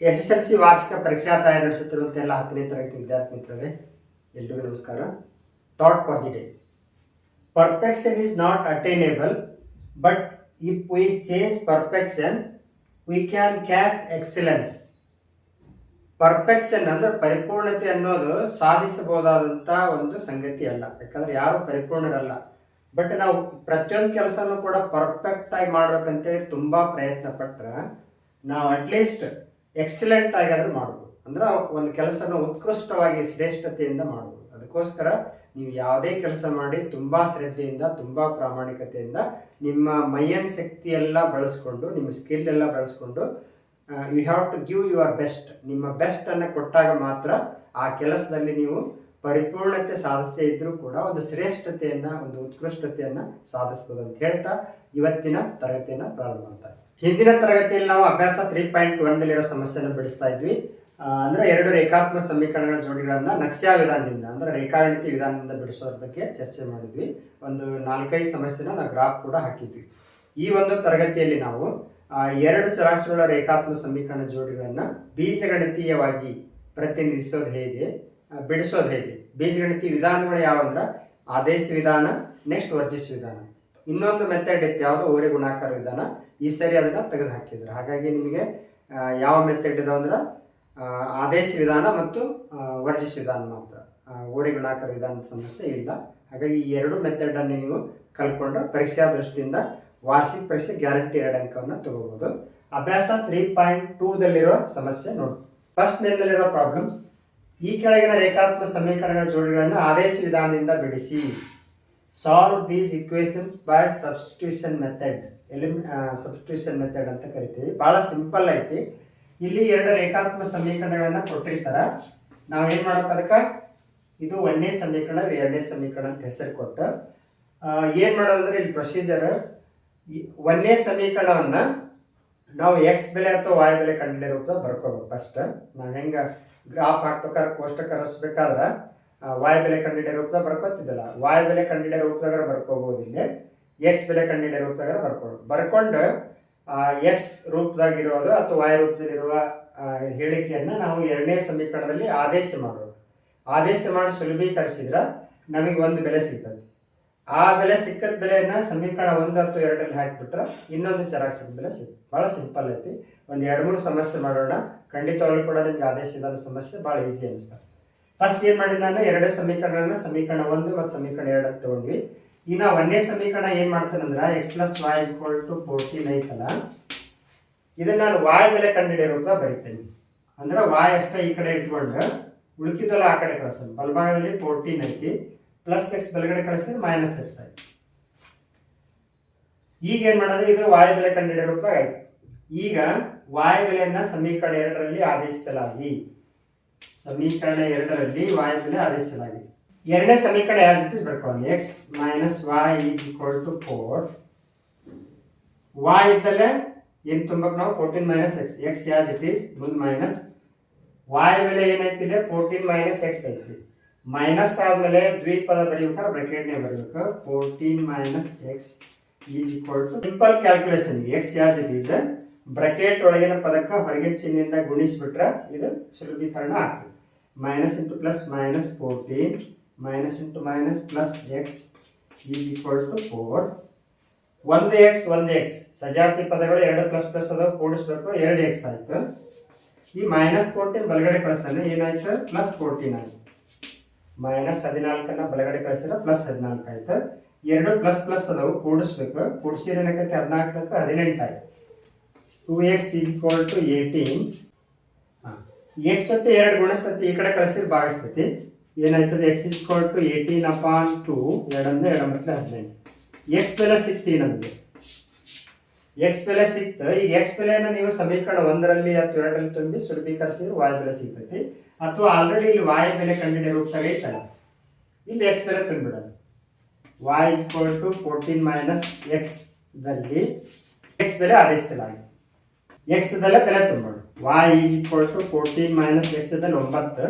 S S L C ವಾರ್ಷಿಕ ಪರೀಕ್ಷಾ ತಯಾರಿ ನಡೆಸುತ್ತಿರುವಂತೆ ಎಲ್ಲ ಹತ್ತನೇ ತರಗತಿ ವಿದ್ಯಾರ್ಥಿ ಮಿತ್ರರೇ, ಎಲ್ರಿಗೂ ನಮಸ್ಕಾರ. Thought for the day perfection is not attainable but if we change perfection we can catch excellence perfection ಅಂದ್ರೆ ಪರಿಪೂರ್ಣತೆ ಅನ್ನೋದು ಸಾಧಿಸಬಹುದಾದಂಥ ಒಂದು ಸಂಗತಿ ಅಲ್ಲ. ಯಾಕಂದ್ರೆ ಯಾರು ಪರಿಪೂರ್ಣರಲ್ಲ. ಬಟ್ ನಾವು ಪ್ರತಿಯೊಂದು ಕೆಲಸನೂ ಕೂಡ ಪರ್ಫೆಕ್ಟ್ ಆಗಿ ಮಾಡ್ಬೇಕಂತೇಳಿ ತುಂಬಾ ಪ್ರಯತ್ನ ಪಟ್ರೆ, ನಾವು ಅಟ್ಲೀಸ್ಟ್ ಎಕ್ಸಲೆಂಟ್ ಆಗಾದ್ರೂ ಮಾಡ್ಬೋದು. ಅಂದ್ರೆ ಒಂದು ಕೆಲಸನ ಉತ್ಕೃಷ್ಟವಾಗಿ ಶ್ರೇಷ್ಠತೆಯಿಂದ ಮಾಡ್ಬೋದು. ಅದಕ್ಕೋಸ್ಕರ ನೀವು ಯಾವುದೇ ಕೆಲಸ ಮಾಡಿ ತುಂಬಾ ಶ್ರದ್ಧೆಯಿಂದ, ತುಂಬಾ ಪ್ರಾಮಾಣಿಕತೆಯಿಂದ ನಿಮ್ಮ ಮೈಯನ್ ಎಲ್ಲ ಬಳಸ್ಕೊಂಡು, ನಿಮ್ಮ ಸ್ಕಿಲ್ ಎಲ್ಲ ಬಳಸ್ಕೊಂಡು you have to give your best ನಿಮ್ಮ ಬೆಸ್ಟ್ ಅನ್ನು ಕೊಟ್ಟಾಗ ಮಾತ್ರ ಆ ಕೆಲಸದಲ್ಲಿ ನೀವು ಪರಿಪೂರ್ಣತೆ ಸಾಧಿಸದೇ ಇದ್ದರೂ ಕೂಡ ಒಂದು ಶ್ರೇಷ್ಠತೆಯನ್ನು, ಒಂದು ಉತ್ಕೃಷ್ಟತೆಯನ್ನು ಸಾಧಿಸಬಹುದು ಅಂತ ಹೇಳ್ತಾ ಇವತ್ತಿನ ತರಗತಿಯನ್ನ ಪ್ರಾರಂಭ ಮಾಡ್ತಾ ಹಿಂದಿನ ತರಗತಿಯಲ್ಲಿ ನಾವು ಅಭ್ಯಾಸ ತ್ರೀ ಪಾಯಿಂಟ್ ಒನ್ನಲ್ಲಿರೋ ಸಮಸ್ಯೆಯನ್ನು ಬಿಡಿಸ್ತಾ ಇದ್ವಿ. ಅಂದ್ರೆ ಎರಡು ರೇಖಾತ್ಮಕ ಸಮೀಕರಣಗಳ ಜೋಡಿಗಳನ್ನ ನಕ್ಷಾ ವಿಧಾನದಿಂದ, ಅಂದ್ರೆ ರೇಖಾಗಣಿತ ವಿಧಾನದಿಂದ ಬಿಡಿಸೋದ್ರ ಬಗ್ಗೆ ಚರ್ಚೆ ಮಾಡಿದ್ವಿ. ಒಂದು ನಾಲ್ಕೈದು ಸಮಸ್ಯೆನ ನಾವು ಗ್ರಾಫ್ ಕೂಡ ಹಾಕಿದ್ವಿ. ಈ ಒಂದು ತರಗತಿಯಲ್ಲಿ ನಾವು ಎರಡು ಚರಾಕ್ಷರಗಳ ರೇಖಾತ್ಮಕ ಸಮೀಕರಣ ಜೋಡಿಗಳನ್ನ ಬೀಜಗಣಿತೀಯವಾಗಿ ಪ್ರತಿನಿಧಿಸೋದು ಹೇಗೆ? ಬಿಡಿಸೋದು ಹೇಗೆ? ಬೀಜಗಣಿತ ವಿಧಾನಗಳು ಯಾವಂದ್ರೆ ಆದೇಶ ವಿಧಾನ ನೆಕ್ಸ್ಟ್ ವರ್ಜಿಸ್ ವಿಧಾನ. ಇನ್ನೊಂದು ಮೆಥಡ್ ಇತ್ತು ಯಾವುದು? ಓರೆ ಗುಣಾಕಾರ ವಿಧಾನ. ಈ ಸರಿ ಅದನ್ನು ತೆಗೆದು ಹಾಕಿದ್ರು. ಹಾಗಾಗಿ ನಿಮಗೆ ಯಾವ ಮೆಥಡ್ ಇದೆ ಅಂದ್ರೆ ಆದೇಶ ವಿಧಾನ ಮತ್ತು ವರ್ಜಿಸ್ ವಿಧಾನ ಮಾತ್ರ. ಓರೆ ಗುಣಾಕಾರ ವಿಧಾನದ ಸಮಸ್ಯೆ ಇಲ್ಲ. ಹಾಗಾಗಿ ಈ ಎರಡು ಮೆಥಡ್ ಅನ್ನು ನೀವು ಕಲ್ಕೊಂಡ್ರೆ ಪರೀಕ್ಷಾ ದೃಷ್ಟಿಯಿಂದ ವಾರ್ಷಿಕ ಪರೀಕ್ಷೆ ಗ್ಯಾರಂಟಿ ಎರಡು ಅಂಕವನ್ನು ತಗೋಬಹುದು ಅಭ್ಯಾಸ ತ್ರೀ ಪಾಯಿಂಟ್ ಟೂದಲ್ಲಿರೋ ಸಮಸ್ಯೆ ನೋಡಿ. ಫಸ್ಟ್ ಮೇಲ್ನಲ್ಲಿರೋ ಪ್ರಾಬ್ಲಮ್ಸ್ ಈ ಕೆಳಗಿನ ರೇಖಾತ್ಮಕ ಸಮೀಕರಣಗಳ ಜೋಡಿಗಳನ್ನು ಆದೇಶ ವಿಧಾನದಿಂದ ಬಿಡಿಸಿ. Solve these equations by substitution method ಎಲಿಮ್ substitution method ಅಂತ ಕರಿತೀವಿ. ಭಾಳ ಸಿಂಪಲ್ ಐತಿ. ಇಲ್ಲಿ ಎರಡು ರೇಖಾತ್ಮಕ ಸಮೀಕರಣಗಳನ್ನು ಕೊಟ್ಟಿರ್ತಾರೆ. ನಾವು ಏನು ಮಾಡೋಕೆ ಅದಕ್ಕೆ? ಇದು ಒಂದನೇ ಸಮೀಕರಣ ಎರಡನೇ ಸಮೀಕರಣ ಅಂತ ಹೆಸರು ಕೊಟ್ಟು. ಏನು ಮಾಡೋದಂದ್ರೆ ಇಲ್ಲಿ ಪ್ರೊಸೀಜರ್ ಒಂದನೇ ಸಮೀಕರಣವನ್ನು ನಾವು ಎಕ್ಸ್ ಬೆಲೆ ಅಥವಾ ವಾಯ್ ಬೆಲೆ ಕಂಡುಹಿಡಿಯೋ ರೂಪದಾಗ ಬರ್ಕೋಬೇಕು ಫಸ್ಟ್ ನಾವು ಹೆಂಗ ಗ್ರಾಫ್ ಹಾಕ್ಬೇಕಾದ್ರೆ ಕೋಷ್ಟಕ ರಚಿಸ್ಬೇಕಾದ್ರೆ ವಾಯ್ ಬೆಲೆ ಕಂಡುಹಿಡಿಯೋ ರೂಪದಾಗ ಬರ್ಕೋತಿದ್ದಲ್ಲ ವಾಯ್ ಬೆಲೆ ಕಂಡುಹಿಡಿಯೋ ರೂಪದಾಗ ಬರ್ಕೋಬಹುದು ಇಲ್ಲಿ. ಎಕ್ಸ್ ಬೆಲೆ ಕಂಡಿಡ ರೂಪದಾಗ ಬರ್ಕೋಬೇಕು ಬರ್ಕೊಂಡು ಎಕ್ಸ್ ರೂಪದಾಗಿರೋದು ಅಥವಾ ವಾಯ್ ರೂಪದಲ್ಲಿರುವ ಹೇಳಿಕೆಯನ್ನು ನಾವು ಎರಡನೇ ಸಮೀಕರಣದಲ್ಲಿ ಆದೇಶ ಮಾಡಬೇಕು. ಆದೇಶ ಮಾಡಿ ಸುಲಭೀಕರಿಸಿದ್ರೆ ನಮಗೆ ಒಂದು ಬೆಲೆ ಸಿಗ್ತದೆ. ಆ ಬೆಲೆ ಸಿಕ್ಕದ ಬೆಲೆಯನ್ನ ಸಮೀಕರಣ ಒಂದು ಹತ್ತು ಎರಡರಲ್ಲಿ ಹಾಕಿಬಿಟ್ರೆ ಇನ್ನೊಂದು ಚರಾಕ್ಷರದ ಬೆಲೆ ಸಿಕ್ ಭಾಳ ಸಿಂಪಲ್ ಐತಿ. ಒಂದು ಎರಡು ಮೂರು ಸಮಸ್ಯೆ ಮಾಡೋಣ. ಖಂಡಿತವಾಗ್ಲೂ ಕೂಡ ನಿಮ್ಗೆ ಆದೇಶ ವಿಧಾನ ಸಮಸ್ಯೆ ಭಾಳ ಈಸಿ ಅನಿಸ್ತದೆ ಫಸ್ಟ್ ಏನು ಮಾಡಿದ ನಾನು? ಎರಡೇ ಸಮೀಕರಣನ ಸಮೀಕರಣ ಒಂದು ಮತ್ತು ಸಮೀಕರಣ ಎರಡು ಅಂತ ತಗೊಂಡ್ವಿ. ಈಗ ಒಂದೇ ಸಮೀಕರಣ ಏನು ಮಾಡ್ತಾನಂದ್ರೆ X plus Y is equal to fourteen ಐತಲ್ಲ? ಇದನ್ನ ನಾನು ವಾಯ್ ಬೆಲೆ ಕಂಡುಹಿಡಿಯೋ ಅಂತ ಬರಿತೇನೆ. ಅಂದ್ರೆ ವಾಯ್ ಅಷ್ಟೇ ಈ ಕಡೆ ಇಟ್ಕೊಂಡ್ರೆ ಉಳುಕಿದಲ್ಲ ಆ ಕಡೆ ಕಳಿಸೋದು ಬಲಭಾಗದಲ್ಲಿ ಫೋರ್ಟೀನ್ ಐತಿ. ಪ್ಲಸ್ ಎಕ್ಸ್ ಬೆಳಗಡೆ ಕಳಿಸಿದ್ರೆ ಮೈನಸ್ ಎಕ್ಸ್ ಆಯ್ತು. ಈಗ ಏನು ಮಾಡೋದು? ಇದು ವಾಯು ಬೆಲೆ ಕಂಡುಹಿಡಿಯೋ ರೂಪದಾಗ ಆಯ್ತು. ಈಗ ವಾಯು ಬೆಲೆಯನ್ನ ಸಮೀಕರಣ ಎರಡರಲ್ಲಿ ಆದೇಶಿಸಲಾಗಿ. ಸಮೀಕರಣ ಎರಡರಲ್ಲಿ ವಾಯು ಬೆಲೆ ಆದೇಶಿಸಲಾಗಿದೆ ಎರಡನೇ ಸಮೀಕರಣ ಯಾವ ಜೊತೆ ಬರ್ಕೊಳ್ಳಿ X minus Y is equal to four Y ಇದ್ದಲ್ಲೇ ಏನು ತುಂಬಕ್ ನಾವು fourteen minus X X as it is ಮುಂದೆ ಮೈನಸ್ ವಾಯ್ ಬೆಲೆ ಏನೈತಿದೆ ಫೋರ್ಟೀನ್ ಮೈನಸ್ ಎಕ್ಸ್ ಐತಿ ಮೈನಸ್ ಆದ್ಮೇಲೆ ದ್ವಿಪದ ಬರೀಬೇಕಾದ್ರೆ ಬ್ರಾಕೆಟ್ನೇ ಬರೀಬೇಕು. Fourteen minus X is equal to simple calculation X as it is bracket ಒಳಗಿನ ಪದಕ್ಕೆ ಹೊರಗಿನ ಚಿಹ್ನೆಯಿಂದ ಗುಣಿಸ್ಬಿಟ್ರೆ ಇದು ಸುಲಭೀಕರಣ ಆಗ್ತದೆ. Minus into plus minus fourteen minus into minus plus X is equal to four ಒಂದು ಎಕ್ಸ್ ಒಂದು ಎಕ್ಸ್ ಸಜಾತಿ ಪದಗಳು ಎರಡು ಪ್ಲಸ್ ಪ್ಲಸ್ ಅದಾವ, ಕೂಡಿಸ್ಬೇಕು, ಎರಡು ಎಕ್ಸ್ ಆಯ್ತು. ಈ ಮೈನಸ್ ಫೋರ್ಟೀನ್ ಬಲಗಡೆ ಕಳಿಸ್ತಾನೆ ಏನಾಯ್ತು? ಪ್ಲಸ್ ಫೋರ್ಟೀನ್ ಆಯ್ತು. ಮೈನಸ್ ಹದಿನಾಲ್ಕನ್ನ ಬಲಗಡೆ ಕಳಿಸಿದ್ರೆ ಪ್ಲಸ್ ಹದಿನಾಲ್ಕು ಆಯ್ತು. ಎರಡು ಪ್ಲಸ್ ಪ್ಲಸ್ ಅದಾವು, ಕೂಡಿಸ್ಬೇಕು. ಕೂಡಿಸಿದ್ರೆ ಏನಕ್ಕೈತೆ ಹದಿನಾಲ್ಕಕ್ಕೆ ಹದಿನೆಂಟು ಆಯ್ತು two X is equal to eighteen X ಜೊತೆ ಎರಡು ಗುಣಿಸ್ತತಿ, ಈ ಕಡೆ ಕಳಿಸಿದ್ರೆ ಭಾಗಿಸ್ತೈತಿ. ಏನಾಯ್ತದೆ? X equal to eighteen upon two ಎರಡಂದ್ರೆ ಎರಡು ಮತ್ತೆ ಹದಿನೆಂಟು. ಎಕ್ಸ್ ಬೆಲೆ ಸಿಕ್ತಿ ನಮಗೆ. ಎಕ್ಸ್ ಬೆಲೆ ಸಿಕ್ತು ಈಗ ಎಕ್ಸ್ ಬೆಲೆಯನ್ನು ನೀವು ಸಮೀಕರಣ ಒಂದರಲ್ಲಿ ಅಥವಾ ಎರಡರಲ್ಲಿ ತುಂಬಿ ಸುಲಭೀಕರಿಸಿದ್ರೆ ವಾಯ್ ಬೆಲೆ ಸಿಗ್ತೈತಿ. ಅಥವಾ ಆಲ್ರೆಡಿ ಇಲ್ಲಿ ವಾಯ್ ಬೆಲೆ ಕಂಡುಹಿಡಿಯೋ ರೂಪದಾಗ ಐತಲ್ಲ ಇಲ್ಲಿ ಎಕ್ಸ್ ಬೆಲೆ ತುಂಬಿಡೋದು. Y is equal to fourteen minus X ದಲ್ಲಿ ಎಕ್ಸ್ ಬೆಲೆ ಆದೇಶಿಸಲಾಗಿದೆ. ಎಕ್ಸ್ ದಲ್ಲೇ ಬೆಲೆ ತುಂಬೋಣ Y is equal to fourteen minus X ದಲ್ಲಿ ಒಂಬತ್ತು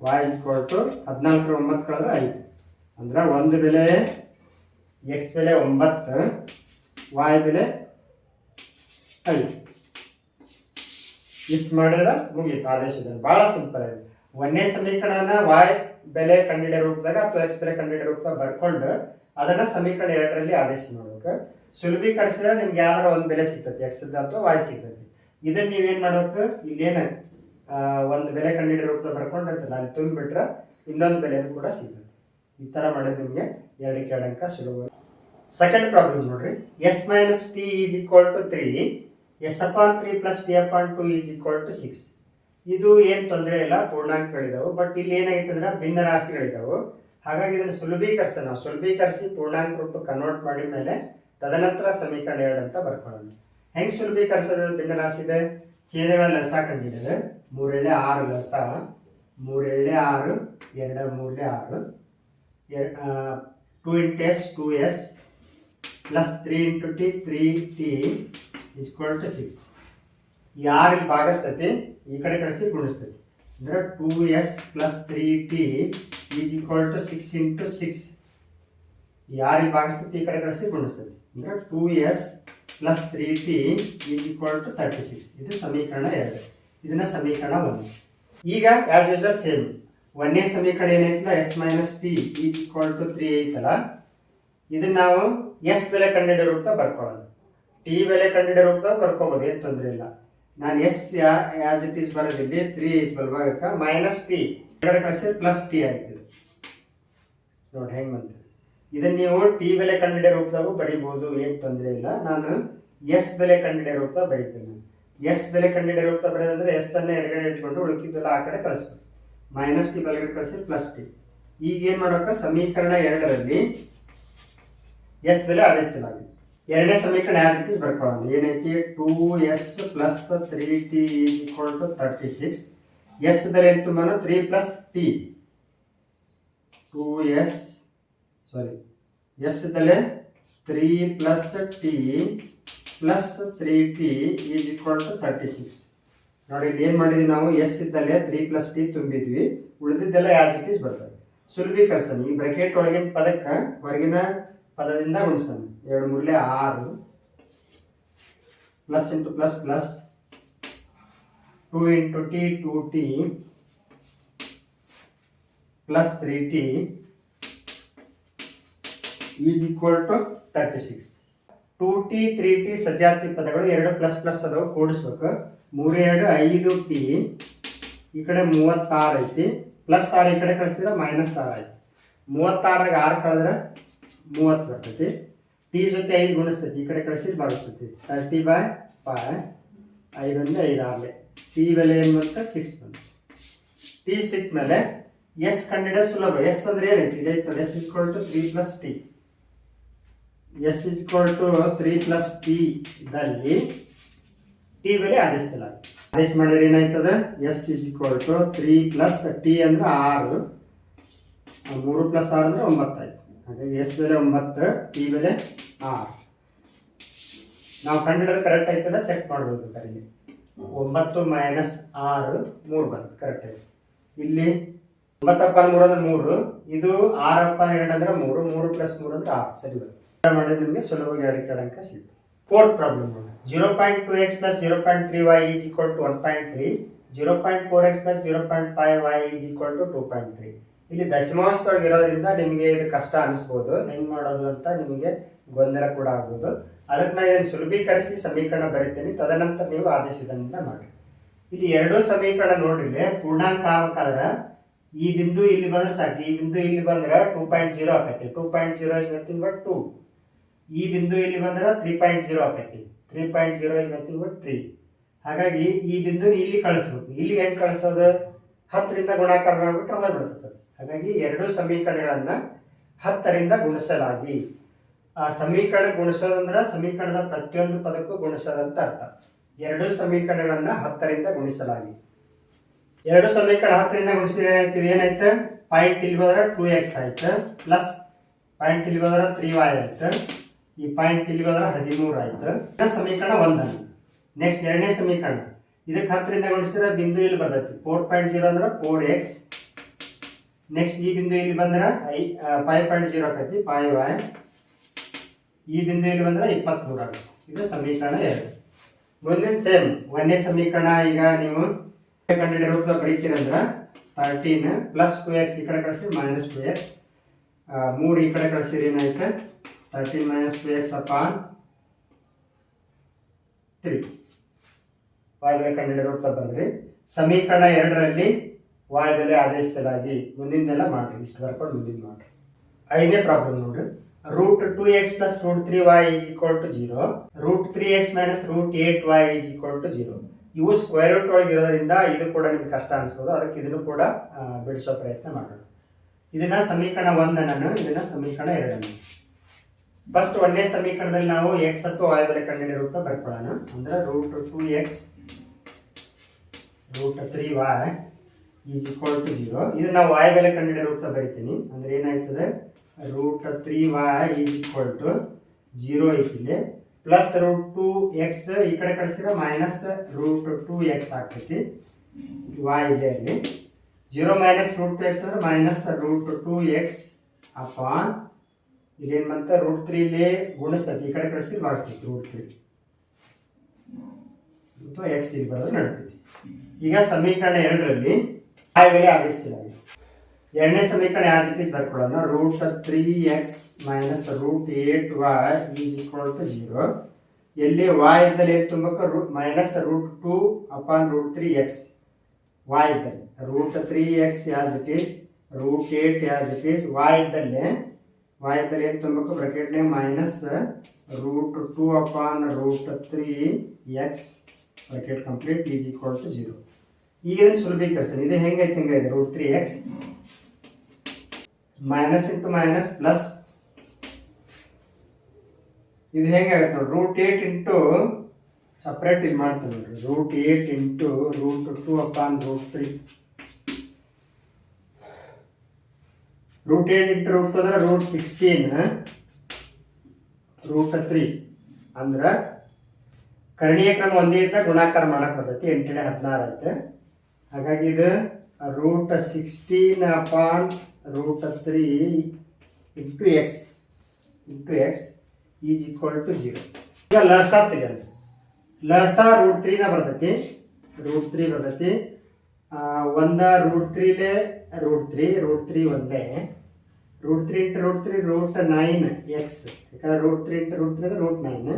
ವಾಯ್ ಇಸ್ ಈಕ್ವಲ್ ಟು ಹದಿನಾಲ್ಕರ ಒಂಬತ್ತು ಕಳೆದ್ರೆ ಐದು. ಅಂದ್ರೆ ಒಂದು ಬೆಲೆ ಎಕ್ಸ್ ಬೆಲೆ ಒಂಬತ್ತು ವಾಯ್ ಬೆಲೆ ಐದು. ಇಷ್ಟು ಮಾಡಿದ್ರೆ ಮುಗೀತು. ಆದೇಶದಲ್ಲಿ ಭಾಳ ಸಿಂಪಲ್ ಇದೆ ಒಂದೇ ಸಮೀಕರಣನ ವಾಯ್ ಬೆಲೆ ಕಂಡಿಡಿಯ ರೂಪದಾಗ ಅಥವಾ ಎಕ್ಸ್ ಬೆಲೆ ಕಂಡಿಡಿಯ ರೂಪದಾಗ ಬರ್ಕೊಂಡು ಅದನ್ನ ಸಮೀಕರಣ ಎರಡರಲ್ಲಿ ಆದೇಶ ಮಾಡ್ಬೇಕು. ಸುಲಭೀಕರಿಸಿದ್ರೆ ನಿಮ್ಗೆ ಯಾವ್ದಾರ ಒಂದು ಬೆಲೆ ಸಿಗ್ತೈತಿ ಎಕ್ಸ್ ಅಥವಾ ವಾಯ್ ಸಿಗ್ತೈತಿ ಇದನ್ನ ನೀವೇನ್ ಮಾಡ್ಬೇಕು? ಇಲ್ಲೇನ ಒಂದು ಬೆಲೆ ಕಂಡಿಡಿಯ ರೂಪದಾಗ ಬರ್ಕೊಂಡಿರ್ತಲ್ಲ ನಾನು ತುಂಬಿಬಿಟ್ರೆ ಇನ್ನೊಂದು ಬೆಲೆನೂ ಕೂಡ ಸಿಗ್ತೈತಿ ಈ ತರ ಮಾಡಿದ್ರೆ ನಿಮಗೆ ಎರಡು ಕೇಳಂಕ ಸುಲಭ ಸೆಕೆಂಡ್ ಪ್ರಾಬ್ಲಮ್ ನೋಡ್ರಿ. S minus T is equal to three S upon three plus T upon two is equal to six ಇದು ಏನು ತೊಂದರೆ ಇಲ್ಲ, ಪೂರ್ಣಾಂಕಗಳಿದಾವೆ ಬಟ್ ಇಲ್ಲಿ ಏನಾಗೈತೆ ಅಂದ್ರೆ ಭಿನ್ನ ರಾಶಿಗಳಿದಾವೆ. ಹಾಗಾಗಿ ಇದನ್ನು ಸುಲಭೀಕರಿಸ ನಾವು ಸುಲಭೀಕರಿಸಿ ಪೂರ್ಣಾಂಕ ರೂಪ ಕನ್ವರ್ಟ್ ಮಾಡಿದ ಮೇಲೆ ತದನಂತರ ಸಮೀಕರಣ ಎರಡು ಅಂತ ಬರ್ಕೊಳ್ಳೋಣ. ಹೆಂಗೆ ಸುಲಭೀಕರಿಸೋದು? ಭಿನ್ನ ರಾಶಿ ಇದೆ. ಛೇದಗಳ ಲಸ ಕಂಡಿದ್ದಾರೆ ಮೂರೆಳೆ ಆರು ಲಸ. ಮೂರೆಳೆ ಆರು, ಎರಡು ಮೂರಲೆ ಆರು. Two into S two S plus three into T three T is equal to six ಯಾರಿಗೆ ಭಾಗಿಸ್ತೈತಿ ಈ ಕಡೆ ಕಳಿಸಿ ಗುಣಿಸ್ತೈತಿ ಅಂದ್ರೆ two S plus three T is equal to six into six ಯಾರಿಗೆ ಭಾಗಿಸ್ತೈತಿ ಈ ಕಡೆ ಕಳಿಸಿ ಗುಣಿಸ್ತೈತಿ ಅಂದ್ರೆ two S plus three T is equal to thirty six ಇದು ಸಮೀಕರಣ ಎರಡು. ಇದನ್ನ ಸಮೀಕರಣ ಒಂದು. ಈಗ ಆಸ್ ಯೂಸಲ್ ಸೇಮ್ ಒಂದನೇ ಸಮೀಕರಣ ಏನೈತಲ್ಲ S minus T is equal to three ಐತಲ್ಲ? ಇದನ್ನ ನಾವು ಎಸ್ ಬೆಲೆ ಕಂಡುಹಿಡಿಯೋ ಅಂತ ಬರ್ಕೊಳ್ಳೋಣ ಟಿ ಬೆಲೆ ಕಂಡುಹಿಡಿಯೋ ಅಂತ ಬರ್ಕೋಬೋದು, ಏನು ತೊಂದರೆ ಇಲ್ಲ. ನಾನು ಎಸ್ ಆಸ್ ಇಟ್ ಈಸ್ ಬರೋದಿದ್ದೆ ತ್ರೀ ಐತಿ ಬಲ್ಭಾಗಕ್ಕೆ ಮೈನಸ್ ಟಿ ಎರಡು ಕಳಿಸಿದ್ರೆ ಪ್ಲಸ್ ಟಿ ಆಯ್ತು ನೋಡಿ, ಹೆಂಗೆ ಬಂತು. ಇದನ್ನು ನೀವು ಟಿ ಬೆಲೆ ಕಂಡಿಡಿಯೋ ರೂಪದಾಗೂ ಬರೀಬೋದು, ಏನು ತೊಂದರೆ ಇಲ್ಲ. ನಾನು ಎಸ್ ಬೆಲೆ ಕಂಡಿಡಿಯೋ ರೂಪದಾಗ ಬರೀತೇನೆ. ಎಸ್ ಬೆಲೆ ಕಂಡಿಡಿಯೋ ರೂಪದಾಗ ಬರೆಯೋದಂದ್ರೆ ಎಸ್ ಅನ್ನು ಎಡಗಡೆ ಇಟ್ಕೊಂಡು ಉಳುಕಿದ್ದೆಲ್ಲ ಆ ಕಡೆ ಕಳಿಸ್ಬೇಕು. ಮೈನಸ್ ಟಿ ಬಲಗಡೆ ಕಳಿಸಿದ್ರೆ ಪ್ಲಸ್ ಟಿ ಈಗ ಮಾಡೋಕ್ಕೆ ಮಾಡೋಕೆ, ಸಮೀಕರಣ ಎರಡರಲ್ಲಿ ಎಸ್ ಬೆಲೆ ಆದೇಶಿಸಲಾಗಿದೆ ಎರಡನೇ ಸಮೀಕರಣ ಯಾವ ರೀತಿ ಬರ್ಕೊಳ್ಳೋಣ. ಏನೈತಿ? Two S plus three T is equal to thirty six S ಬೆಲೆ ಎಂತು ಮನ three plus T two S sorry S ಬೆಲೆ three plus T plus three T is equal to thirty six ನೋಡಿ ಇಲ್ಲಿ ಏನು ಮಾಡಿದ್ವಿ ನಾವು? ಎಸ್ ಇದ್ದಲ್ಲೇ ತ್ರೀ ಪ್ಲಸ್ ಟಿ ತುಂಬಿದ್ವಿ. ಉಳಿದಿದ್ದೆಲ್ಲ ಆಸ್ ಇಟ್ ಬರ್ತದೆ. ಸುಲಭೀಕರಿಸೋಣ. ಈ ಬ್ರಕೆಟ್ ಒಳಗಿನ ಪದಕ್ಕೆ ಹೊರಗಿನ ಪದದಿಂದ ಗುಣಿಸ್ತಾನೆ ಎರಡು ಮೂರಲೆ ಆರು plus into plus plus two into T two T plus three T is equal to thirty six two T three T ಸಜಾತಿ ಪದಗಳು ಎರಡು ಪ್ಲಸ್ ಪ್ಲಸ್ ಅದಾವೆ, ಕೂಡಿಸ್ಬೇಕು. ಮೂರು, ಎರಡು, ಐದು ಟಿ ಈ ಕಡೆ ಮೂವತ್ತಾರು ಐತಿ. ಪ್ಲಸ್ ಆರು ಈ ಕಡೆ ಕಳಿಸಿದ್ರೆ ಮೈನಸ್ ಆರು ಐತಿ ಮೂವತ್ತಾರಾಗ ಆರು ಕಳೆದ್ರೆ ಮೂವತ್ತು ಬರ್ತೈತಿ. ಟಿ ಜೊತೆ ಐದು ಗುಣಿಸ್ತೈತಿ. ಈ ಕಡೆ ಕಳಿಸಿದ್ರೆ ಭಾಗಿಸ್ತೈತಿ. ತರ್ಟಿ ಬೈ ಫೈ ಐದೊಂದು ಐದು ಆರಲೆ. ಟಿ ಬೆಲೆ ಏನು ಬಂತ ಸಿಕ್ಸ್ ಬಂತು ಟಿ ಸಿಕ್ಕ ಮೇಲೆ ಎಸ್ ಕಂಡಿಡ ಸುಲಭ. ಎಸ್ ಅಂದ್ರೆ ಏನೈತಿ ಇದೈತೆ s is to three plus t s is to three plus t ದಲ್ಲಿ ಟಿ ಬೆಲೆ ಆದೇಶಿಸಲಾಗಿದೆ ಆದೇಶ ಮಾಡಿದ್ರೆ ಏನಾಯ್ತದ? S is equal to three plus t ಅಂದ್ರೆ ಆರು. ಮೂರು ಪ್ಲಸ್ ಆರು ಅಂದ್ರೆ ಒಂಬತ್ತು ಆಯ್ತು ಹಾಗಾಗಿ ಎಸ್ ಬೆಲೆ ಒಂಬತ್ತು ಟಿ ಬೆಲೆ ಆರು. ನಾವು ಕಂಡುಹಿಡಿದು ಕರೆಕ್ಟ್ ಆಯ್ತದ ಚೆಕ್ ಮಾಡ್ಬೋದು ಕರೆಗೆ. ಒಂಬತ್ತು ಮೈನಸ್ ಆರು, ಮೂರು ಬಂತು ಕರೆಕ್ಟ್ ಆಯ್ತು. ಇಲ್ಲಿ ಒಂಬತ್ತಪ್ಪ ಮೂರು ಅಂದ್ರೆ ಮೂರು, ಇದು ಆರಪ್ಪ ಎರಡು ಅಂದ್ರೆ ಮೂರು ಮೂರು ಪ್ಲಸ್ ಮೂರು ಅಂದ್ರೆ ಆರು, ಸರಿ ಬರುತ್ತೆ ಮಾಡಿದ್ರೆ ನಿಮಗೆ ಸುಲಭವಾಗಿ ಎರಡು ಅಂಕ ಸಿಗ್ತದೆ. Fourth problem zero point two x plus zero point three y is equal to one point three zero point four x plus zero point five y is equal to two point three ಇಲ್ಲಿ ದಶಮಾಂಶದೊಳಗೆ ಇರೋದ್ರಿಂದ ನಿಮಗೆ ಇದು ಕಷ್ಟ ಅನಿಸ್ಬೋದು. ಹೆಂಗ್ ಮಾಡೋದು ಅಂತ ನಿಮಗೆ ಗೊಂದಲ ಕೂಡ ಆಗ್ಬೋದು. ಅದಕ್ಕೆ ನಾನು ಇದನ್ನು ಸುಲಭೀಕರಿಸಿ ಸಮೀಕರಣ ಬರೀತೀನಿ. ತದನಂತರ ನೀವು ಆದೇಶದಿಂದ ಮಾಡಿ ಇಲ್ಲಿ ಎರಡೂ ಸಮೀಕರಣ ನೋಡ್ರಿ. ಪೂರ್ಣಾಂಕ ಆಗ್ಬೇಕಾದ್ರೆ ಈ ಬಿಂದು ಇಲ್ಲಿ ಬಂದ್ರೆ ಸಾಕು. ಈ ಬಿಂದು ಇಲ್ಲಿ ಬಂದ್ರೆ ಟೂ ಪಾಯಿಂಟ್ ಜೀರೋ ಆಕೈತಿ. Two point zero is nothing but two ಈ ಬಿಂದು ಇಲ್ಲಿ ಬಂದ್ರೆ ತ್ರೀ ಪಾಯಿಂಟ್ ಜೀರೋ ಆಕೈತಿ. Three point zero is nothing but three ಹಾಗಾಗಿ ಈ ಬಿಂದು ಇಲ್ಲಿ ಕಳಿಸ್ಬೇಕು ಇಲ್ಲಿ ಹೆಂಗೆ ಕಳಿಸೋದು? ಹತ್ತರಿಂದ ಗುಣಾಕಾರ ಮಾಡಿಬಿಟ್ರೆ ಹೋಗ್ಬಿಡ್ತದೆ ಹಾಗಾಗಿ ಎರಡು ಸಮೀಕರಣಗಳನ್ನ ಹತ್ತರಿಂದ ಗುಣಿಸಲಾಗಿ. ಆ ಸಮೀಕರಣ ಗುಣಿಸೋದಂದ್ರೆ ಸಮೀಕರಣದ ಪ್ರತಿಯೊಂದು ಪದಕ್ಕೂ ಗುಣಿಸೋದಂತ ಅರ್ಥ. ಎರಡು ಸಮೀಕರಣಗಳನ್ನ ಹತ್ತರಿಂದ ಗುಣಿಸಲಾಗಿ. ಎರಡು ಸಮೀಕರಣ ಹತ್ತರಿಂದ ಗುಣಿಸಿದ್ರೆ ಏನಾಯ್ತು ಏನಾಯ್ತು? ಪಾಯಿಂಟ್ ಇಲ್ಲಿ ಹೋದ್ರೆ ಟೂ ಎಕ್ಸ್ ಆಯ್ತು. ಪ್ಲಸ್ ಪಾಯಿಂಟ್ ಇಲ್ಲಿ ಹೋದ್ರೆ ತ್ರೀ ವೈ ಆಯ್ತು. ಈ ಪಾಯಿಂಟ್ ಇಲ್ಲಿ ಹೋದ್ರೆ ಹದಿಮೂರು ಆಯ್ತು. ಸಮೀಕರಣ ಒಂದನ್ನು. ನೆಕ್ಸ್ಟ್ ಎರಡನೇ ಸಮೀಕರಣ. ಇದಕ್ಕೆ ಹತ್ತರಿಂದ ಗುಣಿಸಿದ್ರೆ ಬಿಂದು ಇಲ್ಲಿ ಬರ್ತೈತಿ? ಫೋರ್ ಪಾಯಿಂಟ್ ಜೀರೋ ಅಂದ್ರೆ ಫೋರ್ ಎಕ್ಸ್ ನೆಕ್ಸ್ಟ್ ಈ ಬಿಂದು ಇಲ್ಲಿ ಬಂದ್ರೆ? ಐ ಫೈವ್ ಪಾಯಿಂಟ್ ಜೀರೋ ಆಕೈತಿ ಫೈವ್ ವೈ ಈ ಬಿಂದು ಇಲ್ಲಿ ಬಂದ್ರೆ? ಇಪ್ಪತ್ತ್ಮೂರು ಆಗುತ್ತೆ ಇದು ಸಮೀಕರಣ ಎರಡು. ಮುಂದಿನ ಸೇಮ್ ಒಂದೇ ಸಮೀಕರಣ, ಈಗ ನೀವು ಕಂಡುಹಿಡಿಯೋ ರೂಪದಾಗ ಬರೀತೀರಂದ್ರೆ ತರ್ಟೀನ್ ಪ್ಲಸ್ ಟು ಎಕ್ಸ್ ಈ ಕಡೆ ಕಳಿಸಿ ಮೈನಸ್ ಟು ಎಕ್ಸ್ ಮೂರು ಈ ಕಡೆ ಕಳಿಸಿರಿ, ಏನಾಯ್ತು? ತರ್ಟೀನ್ ಮೈನಸ್ ಟು ಎಕ್ಸ್ ಅಪ್ಪ ತ್ರೀ ವಾಯ್ ಬೈ ಕಂಡುಹಿಡಿಯೋ ರೂಪದಾಗ ಬಂದ್ರಿ ಸಮೀಕರಣ ಎರಡರಲ್ಲಿ ವಾಯ್ ಆದೇಶಿಸಲಾಗಿ ಮುಂದಿನೆಲ್ಲ ಮಾಡ್ರಿ, ಇಷ್ಟು ಬರ್ಕೊಂಡು ಮುಂದಿನ ಮಾಡ್ರಿ. ಐದನೇ ಪ್ರಾಬ್ಲಮ್ ನೋಡ್ರಿ. Root two x plus root three y is equal to zero root three x minus root eight y is equal to zero ಇವು ಸ್ಕ್ವೇರ್ ರೂಟ್ ಒಳಗೆ ಇರೋದ್ರಿಂದ ಇದು ಕೂಡ ನಿಮ್ಗೆ ಕಷ್ಟ ಅನಿಸ್ಬೋದು, ಅದಕ್ಕೆ ಇದನ್ನು ಕೂಡ ಬಿಡಿಸೋ ಪ್ರಯತ್ನ ಮಾಡೋಣ. ಇದನ್ನ ಸಮೀಕರಣ ಒಂದನ್ನು ಇದನ್ನ ಸಮೀಕರಣ ಎರಡನ್ನು ಫಸ್ಟ್ ಒಂದನೇ ಸಮೀಕರಣದಲ್ಲಿ ನಾವು ಎಕ್ಸ್ ಮತ್ತು ವಾಯ್ ಬೆಲೆ ಕಂಡುಹಿಡಿಯುತ್ತಾ ಬರ್ಕೊಳ್ಳೋಣ. ಅಂದ್ರೆ root two x root three y is equal to zero ಇದು ನಾವು ವಾಯ್ ಬೆಲೆ ಕಂಡುಹಿಡಿಯುತ್ತಾ ಬರಿತೀನಿ. ಅಂದ್ರೆ ಏನಾಯ್ತದೆ? Root three y is equal to zero ಐತಿಲ್ಲಿ plus root two x ಈ ಕಡೆ ಕಳಿಸಿದ್ರೆ ಮೈನಸ್ ರೂಟ್ ಟು ಎಕ್ಸ್ ಆಗ್ತೈತಿ. ವಾಯ್ ಇದೆ ಅಲ್ಲಿ. Zero minus root two x ಅಂದ್ರೆ minus root two x upon ಇದೇನು ಬಂತ? ರೂಟ್ ತ್ರೀ ಇಲ್ಲಿ ಗುಣಿಸ್ತೈತಿ ಈ ಕಡೆ ಕಳಿಸಿ ಭಾಗಿಸ್ತೈತಿ ರೂಟ್ ತ್ರೀ ಮತ್ತು ಎಕ್ಸ್ ಇಲ್ಲಿ ಬರೋದು ನಡೀತೈತಿ. ಈಗ ಸಮೀಕರಣ ಎರಡರಲ್ಲಿ ಬೆಲೆ ಆದೇಶಿಸಲಾಗಿದೆ ಎರಡನೇ ಸಮೀಕರಣ as it is ಬರ್ಕೊಳ್ಳೋಣ. Root three x minus root eight y is equal to zero ಎಲ್ಲಿ ವಾಯ್ ಇದ್ದಲ್ಲಿ ಏನು ತುಂಬಕ್ಕೆ root minus root two upon root three x y ಇದ್ದಲ್ಲಿ. Root three x as it is root eight as it is y ಇದ್ದಲ್ಲಿ. Y ಇದ್ದಲ್ಲಿ ಏನು ತುಂಬಕ್ಕೆ ಬ್ರಕೆಟ್ನೇ minus root two upon root three x bracket complete is equal to zero ಈಗ ಸುಲಭಿ ಸುಲಭೀಕರಿಸೋಣ ಇದು ಹೆಂಗೈತೆ ಹೆಂಗೈತೆ root three x minus into minus plus ಇದು ಹೆಂಗಾಗತ್ತೆ ನೋಡಿ? ರೂಟ್ ಏಟ್ ಇಂಟು ಸಪ್ರೇಟ್ ಇಲ್ಲಿ ಮಾಡ್ತೀನಿ ನೋಡ್ರಿ root eight into root two upon root three root eight into root two ಅಂದ್ರೆ ರೂಟ್ ಸಿಕ್ಸ್ಟೀನ್ ರೂಟ್ ತ್ರೀ ಅಂದ್ರೆ ಕರ್ಣೀಯ ಕ್ರಮ ಒಂದೇ ಇದ್ದ ಗುಣಾಕಾರ ಮಾಡಕ್ ಬರ್ತೈತಿ. ಎಂಟನೇ ಹದಿನಾರು ಐತೆ. ಹಾಗಾಗಿ ಇದು root sixteen upon root three into x into x is equal to zero ಈಗ ಲಸ ತೆಗೆದು ಲಸ ರೂಟ್ ತ್ರೀನ ಬರ್ತೈತಿ. ರೂಟ್ ತ್ರೀ ಬರ್ತೈತಿ. ಒಂದ ರೂಟ್ ತ್ರೀಲೇ ರೂಟ್ ತ್ರೀ ರೂಟ್ ತ್ರೀ ಒಂದೇ. Root three into root three root nine x ಯಾಕಂದ್ರೆ root three into root three ಅಂದ್ರೆ root nine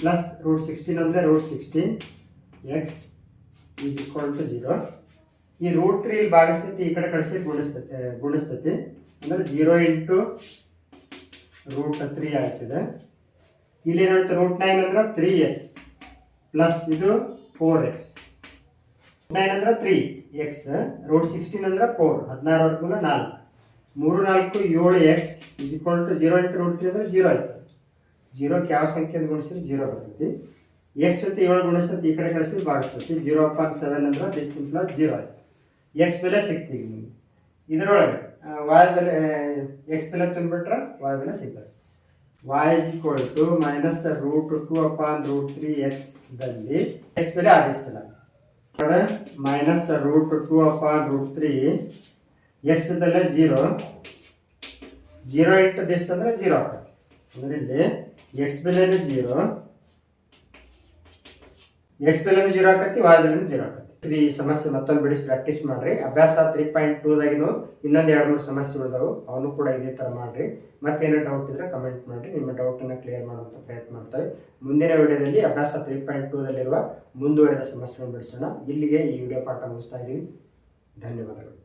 plus root sixteen ಅಂದರೆ root sixteen x is equal to zero ಈ root three ಇಲ್ಲಿ ಭಾಗಿಸ್ತೈತಿ ಈ ಕಡೆ ಕಳಿಸಿ ಗುಣಿಸ್ತೈತೆ, ಗುಣಿಸ್ತೈತಿ. ಅಂದ್ರೆ ಜೀರೋ ಇಂಟು ರೂಟ್ ತ್ರೀ ಆಗ್ತದೆ. ಇಲ್ಲಿ ಏನಾಗುತ್ತೆ ರೂಟ್ ನೈನ್ ಅಂದ್ರೆ ತ್ರೀ ಎಕ್ಸ್ ಪ್ಲಸ್ ಇದು ಫೋರ್ ಎಕ್ಸ್ ನೈನ್ ಅಂದ್ರೆ ತ್ರೀ ಎಕ್ಸ್ ರೂಟ್ ಸಿಕ್ಸ್ಟೀನ್ ಅಂದ್ರೆ ಫೋರ್ ಹದಿನಾರು ವರ್ಗಮೂಲ ನಾಲ್ಕು. ಮೂರು ನಾಲ್ಕು ಏಳು x is equal to zero into root three ಅಂದ್ರೆ ಜೀರೋ ಆಯ್ತು. ಜೀರೋಕ್ಕೆ ಯಾವ ಸಂಖ್ಯೆಯನ್ನು ಗುಣಿಸಿದ್ರೆ ಜೀರೋ ಬರ್ತೈತಿ. ಎಕ್ಸ್ ಜೊತೆ ಏಳು ಗುಣಿಸ್ತೈತಿ, ಈ ಕಡೆ ಕಳಿಸಿದ್ರೆ ಭಾಗಿಸ್ತೈತಿ ಜೀರೋ ಪಾಯಿಂಟ್ ಸೆವೆನ್ ಅಂದ್ರೆ ದಿಸ್ ಸಿಂಪ್ಲ್ ಜೀರೋ ಆಯ್ತು. ಎಕ್ಸ್ ಬೆಲೆ ಸಿಗ್ತೀವಿ ನಿಮಗೆ ಇದರೊಳಗೆ ವಾಯ್ ಬೆಲೆ ಎಕ್ಸ್ ಬೆಲೆ ತುಂಬಿಟ್ರೆ ವಾಯ್ ಬೆಲೆ ಸಿಗ್ತದೆ. Y is equal to minus root two upon root three x ದಲ್ಲಿ ಎಕ್ಸ್ ಬೆಲೆ ಆದೇಶಿಸಲ್ಲ minus root two upon root three x ಬೆಲೆ ಜೀರೋ ಜೀರೋ ಇಂಟು ದಿಸ್ ಅಂದ್ರೆ ಜೀರೋ ಆಗ್ತದೆ ಅಂದ್ರೆ ಇಲ್ಲಿ ಎಕ್ಸ್ ಬೆಲೆನೂ ಜೀರೋ ಎಕ್ಸ್ ಬೆಲೆನೂ ಜೀರೋ ಆಕತಿ ವಾಯ್ ಬೆಲೆನೂ ಜೀರೋ ಆಕತಿ. ಈ ಸಮಸ್ಯೆ ಮತ್ತೊಂದು ಬಿಡಿಸಿ ಪ್ರಾಕ್ಟೀಸ್ ಮಾಡ್ರಿ. ಅಭ್ಯಾಸ ತ್ರೀ ಪಾಯಿಂಟ್ ಟೂದಾಗಿನೂ ಇನ್ನೊಂದು ಎರಡು ಮೂರು ಸಮಸ್ಯೆ ಉಳಿದವು. ಅವನು ಕೂಡ ಇದೇ ಥರ ಮಾಡ್ರಿ. ಮತ್ತೇನೋ ಡೌಟ್ ಇದ್ರೆ ಕಮೆಂಟ್ ಮಾಡಿರಿ. ನಿಮ್ಮ ಡೌಟನ್ನು ಕ್ಲಿಯರ್ ಮಾಡುವಂಥ ಪ್ರಯತ್ನ ಮಾಡ್ತೇವೆ. ಮುಂದಿನ ವಿಡಿಯೋದಲ್ಲಿ ಅಭ್ಯಾಸ ತ್ರೀ ಪಾಯಿಂಟ್ ಟೂದಲ್ಲಿರುವ ಮುಂದುವರೆದ ಸಮಸ್ಯೆಗಳನ್ನು ಬಿಡಿಸೋಣ. ಇಲ್ಲಿಗೆ ಈ ವಿಡಿಯೋ ಪಾಠ ಮುಗಿಸ್ತಾ ಇದ್ದೀವಿ ಧನ್ಯವಾದಗಳು.